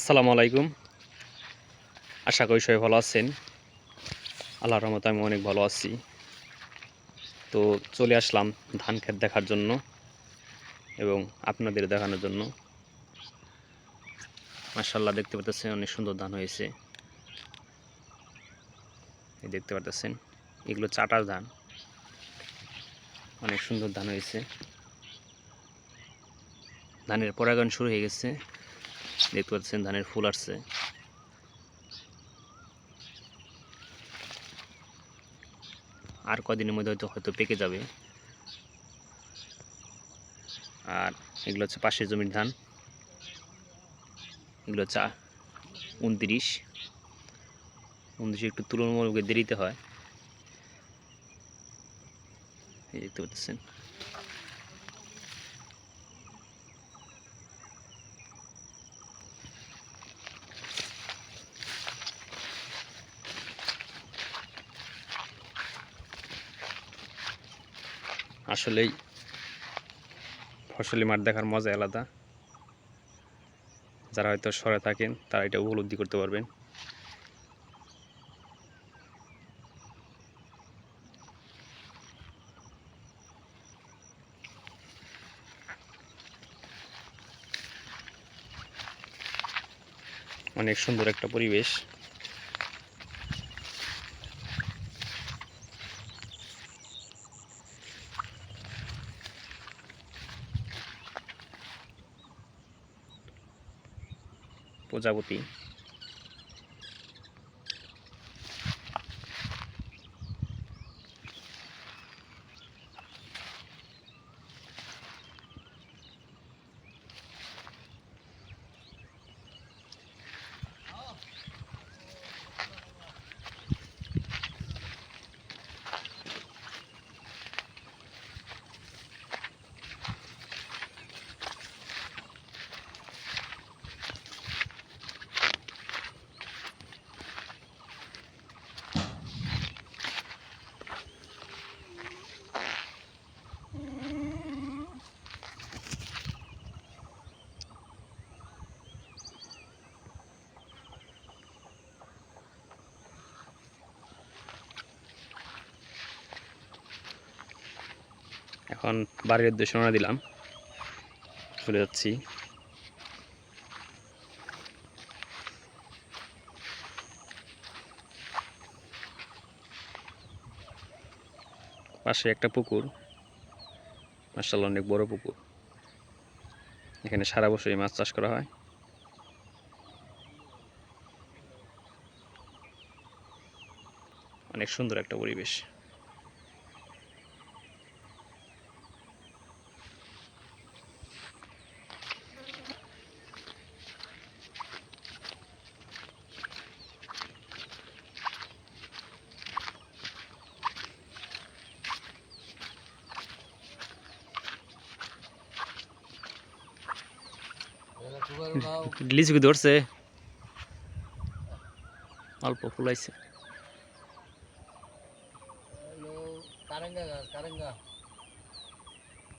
আসসালামু আলাইকুম। আশা করি সবাই ভালো আছেন। আল্লাহর রহমতে আমি অনেক ভালো আছি। তো চলে আসলাম ধান ক্ষেত দেখার জন্য এবং আপনাদের দেখানোর জন্য। মার্শাল্লাহ দেখতে পাচ্ছেন অনেক সুন্দর ধান হয়েছে। দেখতে পাচ্ছেন এগুলো চাটার ধান। অনেক সুন্দর ধান হয়েছে। ধানের পরাগায়ন শুরু হয়ে গেছে। দেখতে পাচ্ছেন, ধানের ফুল আসছে। আর কদিনের মধ্যে হয়তো হয়তো পেকে যাবে। আর এগুলো হচ্ছে পাশের জমির ধান। এগুলো চা উনত্রিশ। উনত্রিশ একটু তুলনামূলক দেরিতে হয়। দেখতে পাচ্ছেন। আসলেই ফসলি মাঠ দেখার মজা আলাদা। যারা হয়তো সরে থাকেন, তারা এটা উপলব্ধি করতে পারবেন। অনেক সুন্দর একটা পরিবেশ। প্রজাপতি। এখন বাড়ির উদ্দেশ্যে রওনা দিলাম। চলে যাচ্ছি। পাশে একটা পুকুর। মার্শাল অনেক বড় পুকুর। এখানে সারা বছরই মাছ চাষ করা হয়। অনেক সুন্দর একটা পরিবেশ। লিচু কি ধরছে। অল্প ফুলাইছে। কারেঙ্গা গাছ কারেঙ্গা।